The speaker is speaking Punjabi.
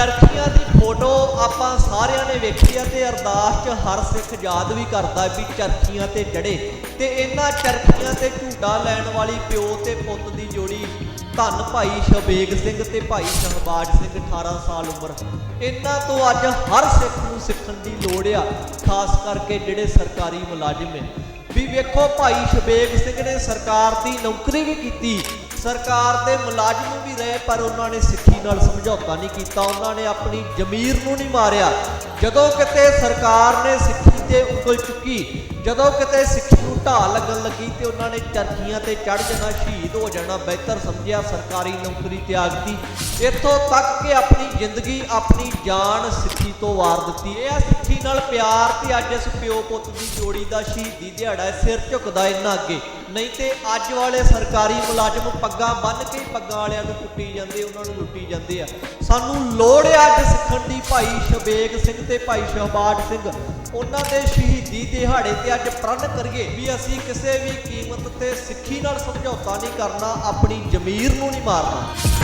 ਚਰਖੀਆਂ ਦੀ ਫੋਟੋ ਆਪਾਂ ਸਾਰਿਆਂ ਨੇ ਵੇਖੀ ਆ ਤੇ ਅਰਦਾਸ 'ਚ ਹਰ ਸਿੱਖ ਯਾਦ ਵੀ ਕਰਦਾ ਵੀ ਚਰਖੀਆਂ ਤੇ ਚੜੇ ਤੇ ਇਹਨਾਂ ਚਰਖੀਆਂ ਤੇ ਝੂਟਾ ਲੈਣ ਵਾਲੀ ਪਿਓ ਤੇ ਪੁੱਤ ਦੀ ਜੋੜੀ, ਧੰਨ ਭਾਈ ਸ਼ਬੇਗ ਸਿੰਘ ਤੇ ਭਾਈ ਸ਼ਹਬਾਜ ਸਿੰਘ 18 ਸਾਲ ਉਮਰ। ਇਹਨਾਂ ਤੋਂ ਅੱਜ ਹਰ ਸਿੱਖ ਨੂੰ ਸਿੱਖਣ ਦੀ ਲੋੜ ਆ, ਖਾਸ ਕਰਕੇ ਜਿਹੜੇ ਸਰਕਾਰੀ ਮੁਲਾਜ਼ਮ ਨੇ। ਵੀ ਵੇਖੋ ਭਾਈ ਸ਼ਬੇਗ ਸਿੰਘ ਨੇ ਸਰਕਾਰ ਦੀ ਨੌਕਰੀ ਵੀ ਕੀਤੀ ਸਰਕਾਰ ਦੇ ਮੁਲਾਜ਼ਮ ਵੀ ਰਹੇ, ਪਰ ਉਹਨਾਂ ਨੇ ਸਿੱਖੀ ਨਾਲ ਸਮਝੌਤਾ ਨਹੀਂ ਕੀਤਾ। ਉਹਨਾਂ ਨੇ ਆਪਣੀ ਜ਼ਮੀਰ ਨੂੰ ਨਹੀਂ ਮਾਰਿਆ। ਜਦੋਂ ਕਿਤੇ ਸਰਕਾਰ ਨੇ ਸਿੱਖੀ ਤੇ ਉਂਗਲ ਚੁੱਕੀ। ਜਦੋਂ ਕਿਤੇ ਸਿੱਖੀ ਨੂੰ ਢਾਹ ਲੱਗਣ ਲੱਗੀ ਤੇ ਉਹਨਾਂ ਨੇ ਚਰਖੀਆਂ ਤੇ ਚੜ ਜਾਣਾ ਸ਼ਹੀਦ ਹੋ ਜਾਣਾ, ਬਿਹਤਰ ਸਮਝਿਆ, ਸਰਕਾਰੀ ਨੌਕਰੀ ਤਿਆਗਤੀ ਇੱਥੋਂ ਤੱਕ ਕਿ ਆਪਣੀ ਜ਼ਿੰਦਗੀ, ਆਪਣੀ ਜਾਨ ਸਿੱਖੀ ਤੋਂ ਵਾਰ ਦਿੱਤੀ। ਇਹ ਆ ਸਿੱਖੀ ਨਾਲ ਪਿਆਰ ਤੇ ਅੱਜ ਇਸ ਪਿਓ ਪੁੱਤ ਦੀ ਜੋੜੀ ਦਾ ਸ਼ਹੀਦੀ ਦਿਹਾੜਾ ਸਿਰ ਝੁਕਦਾ ਇਹਨਾਂ ਅੱਗੇ। ਨਹੀਂ ਤੇ ਅੱਜ ਵਾਲੇ ਸਰਕਾਰੀ ਮੁਲਾਜ਼ਮ ਪੱਗਾਂ ਬੰਨ ਕੇ ਪੱਗਾਂ ਵਾਲਿਆਂ ਨੂੰ ਕੁੱਟੀ ਜਾਂਦੇ, ਉਹਨਾਂ ਨੂੰ ਲੁੱਟੀ ਜਾਂਦੇ ਆ। ਸਾਨੂੰ ਲੋੜ ਆ ਅੱਜ ਸਿੱਖਣ ਦੀ, ਭਾਈ ਸ਼ਬੇਗ ਸਿੰਘ ਤੇ ਭਾਈ ਸ਼ਹਬਾਜ ਸਿੰਘ। ਉਹਨਾਂ ਦੇ ਸ਼ਹੀਦੀ ਦਿਹਾੜੇ ਤੇ ਅੱਜ ਪ੍ਰਣ ਕਰੀਏ ਵੀ ਅਸੀਂ ਕਿਸੇ ਵੀ ਕੀਮਤ ਤੇ ਸਿੱਖੀ ਨਾਲ ਸਮਝੌਤਾ ਨਹੀਂ ਕਰਨਾ, ਆਪਣੀ ਜ਼ਮੀਰ ਨੂੰ ਨਹੀਂ ਮਾਰਨਾ।